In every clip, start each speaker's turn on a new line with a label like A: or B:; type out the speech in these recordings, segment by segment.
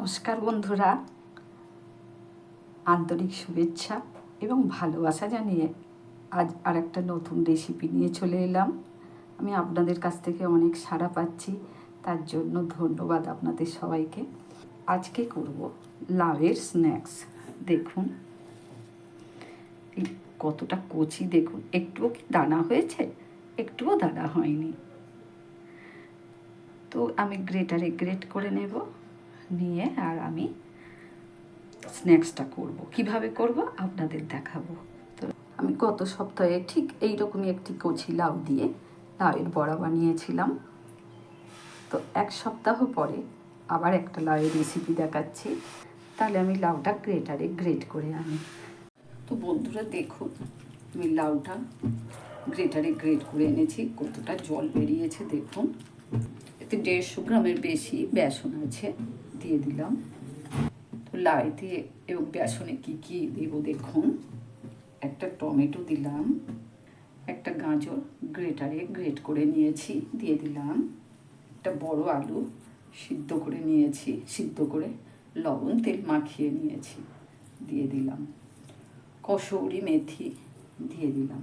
A: নমস্কার বন্ধুরা। আন্তরিক শুভেচ্ছা এবং ভালোবাসা জানিয়ে আজ আর একটা নতুন রেসিপি নিয়ে চলে এলাম। আমি আপনাদের কাছ থেকে অনেক সাড়া পাচ্ছি, তার জন্য ধন্যবাদ আপনাদের সবাইকে। আজকে করব লাউয়ের স্ন্যাক্স দেখুন কতটা কচি, দেখুন, একটুও কি দানা হয়েছে? একটুও দানা হয়নি। তো আমি গ্রেটারে গ্রেট করে নেব। নিয়ে আর আমি স্ন্যাক্সটা করব। কীভাবে করব? আপনাদের দেখাবো। তো আমি গত সপ্তাহে ঠিক এই রকমই একটি কচি লাউ দিয়ে লাউয়ের বড়া বানিয়েছিলাম। তো এক সপ্তাহ পরে আবার একটা লাউয়ের রেসিপি দেখাচ্ছি। তাহলে আমি লাউটা গ্রেটারে গ্রেট করে আনি। তো বন্ধুরা, দেখুন, আমি লাউটা গ্রেটারে গ্রেট করে এনেছি। কতটা জল বেরিয়েছে, দেখুন। এতে দেড়শো গ্রামের বেশি বেসন আছে। দিয়ে দিলাম। তো লাইতে এবং বেসনে কি কি দেবো দেখুন। একটা টমেটো দিলাম, একটা গাজর গ্রেটারে গ্রেট করে নিয়েছি, দিয়ে দিলাম। একটা বড় আলু সিদ্ধ করে নিয়েছি, সিদ্ধ করে লবণ, তেল মাখিয়ে নিয়েছি, দিয়ে দিলাম। কসৌরি মেথি দিয়ে দিলাম।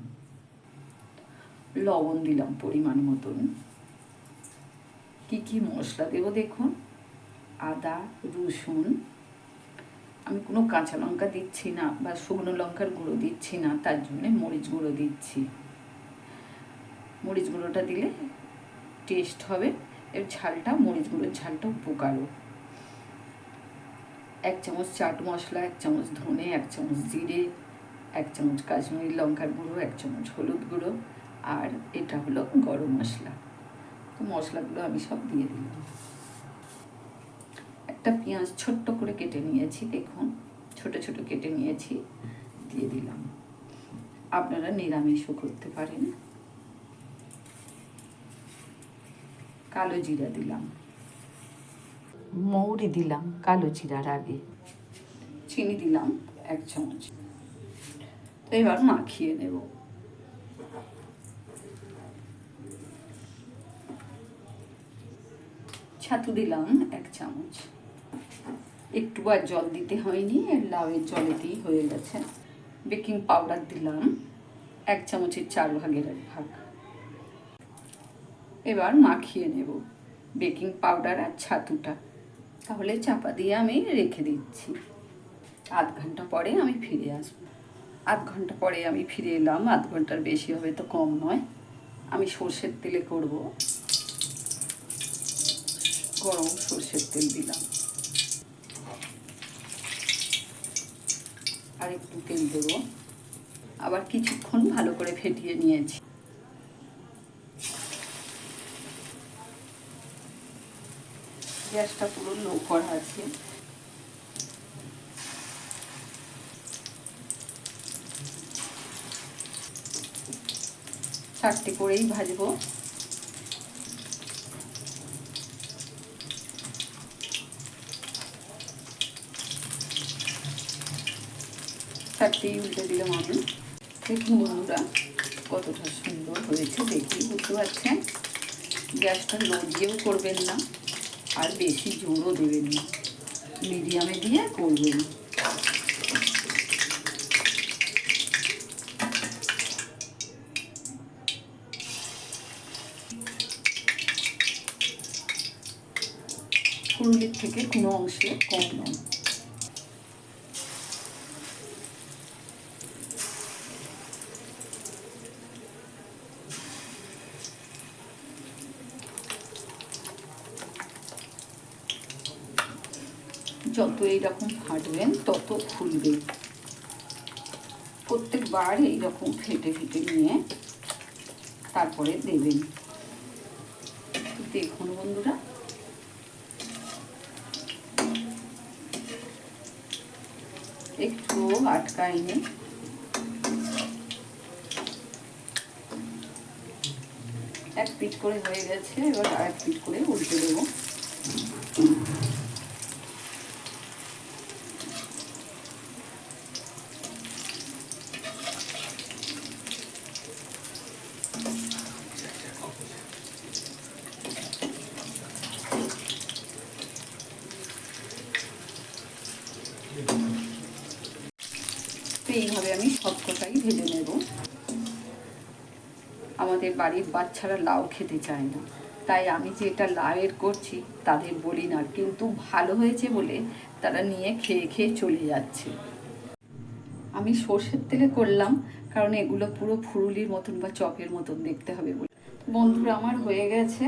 A: লবণ দিলাম পরিমাণ মতন। কি কি মশলা দেবো দেখুন। আদা, রসুন। আমি কোনো কাঁচা লঙ্কা দিচ্ছি না বা শুকনো লঙ্কার গুঁড়ো দিচ্ছি না, তার জন্যে মরিচ গুঁড়ো দিচ্ছি। মরিচ গুঁড়োটা দিলে টেস্ট হবে। এর ঝালটা, মরিচ গুঁড়োর ঝালটা উপকারও। এক চামচ চাট মশলা, এক চামচ ধনে, এক চামচ জিরে, এক চামচ কাশ্মীরি লঙ্কার গুঁড়ো, এক চামচ হলুদ গুঁড়ো আর এটা হলো গরম মশলা। তো মশলাগুলো আমি সব দিয়ে দিলাম। একটা পেঁয়াজ ছোট্ট করে কেটে নিয়েছি, দেখুন, ছোট ছোট কেটে নিয়েছি, দিয়ে দিলাম। আপনারা নিরামিষও করতে পারেন। কালো জিরা দিলাম। মৌরি দিলাম কালো জিরার আগে। চিনি দিলাম এক চামচ। তো এবার মাখিয়ে নেব। ছাতু দিলাম এক চামচ। একটু আর জল দিতে হয়নি, আর লাউয়ের জলেতেই হয়ে গেছে। বেকিং পাউডার দিলাম, এক চামচের চার ভাগের এক ভাগ। এবার মাখিয়ে নেব বেকিং পাউডার আর ছাতুটা। তাহলে চাপা দিয়ে আমি রেখে দিচ্ছি। আধ ঘণ্টা পরে আমি ফিরে আসব। আধ ঘণ্টা পরে আমি ফিরে এলাম, আধ ঘণ্টার বেশি হবে তো কম নয়। আমি সর্ষের তেলে করব। গরম সর্ষের তেল দিলাম। আর একটু তেল দেবো। আবার কিছুক্ষণ ভালো করে ফেটিয়ে নিয়েছি। গ্যাসটা পুরো লো করা আছে। চারটে করেই ভাজবো। চারটেই উল্টে দিলাম আমি দেখুন বন্ধুরা, কতটা সুন্দর হয়েছে দেখি বুঝতে পারছেন। গ্যাসটা লো দিয়েও করবেন না, আর বেশি জোরও দেবেন না। মিডিয়ামে দিয়ে করবেন। ফুললির থেকে কোনো অংশে কম নয়। যত এইরকম ফাটবেন, তত খুলবে। প্রত্যেকবার এইরকম ফেটে ফেটে নিয়ে তারপরে দেবেন। দেখুন বন্ধুরা। একটু আটকায়নি এক পিট করে হয়ে গেছে, এবার আর এক পিট করে উল্টে দেবো। তো এইভাবে আমি সব কটাই ভেজে নেব। আমাদের বাড়ির বাচ্চারা লাউ খেতে চায় না। তাই আমি যে এটা লাউয়ের করছি তাদের বলি না, কিন্তু ভালো হয়েছে বলে তারা নিয়ে খেয়ে খেয়ে চলে যাচ্ছে। আমি সর্ষের তেলে করলাম, কারণ এগুলো পুরো ফুরুলির মতন বা চপের মতন দেখতে হবে বলে। বন্ধুরা, আমার হয়ে গেছে।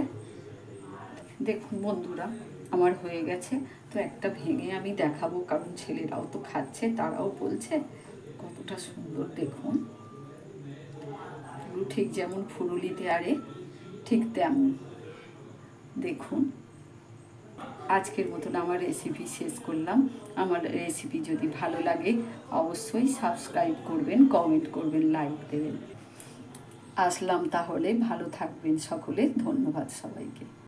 A: দেখুন বন্ধুরা, আমার হয়ে গেছে। তো একটা ভেঙে আমি দেখাবো, কারণ ছেলেরাও তো খাচ্ছে, তারাও বলছে। কতটা সুন্দর দেখুন। পুরো ঠিক যেমন ফুরুলিতে আরে, ঠিক তেমন। দেখুন, আজকের মতন আমার রেসিপি শেষ করলাম। আমার রেসিপি যদি ভালো লাগে, অবশ্যই সাবস্ক্রাইব করবেন কমেন্ট করবেন লাইক দেবেন। আসলাম তাহলে, ভালো থাকবেন সকলে। ধন্যবাদ সবাইকে।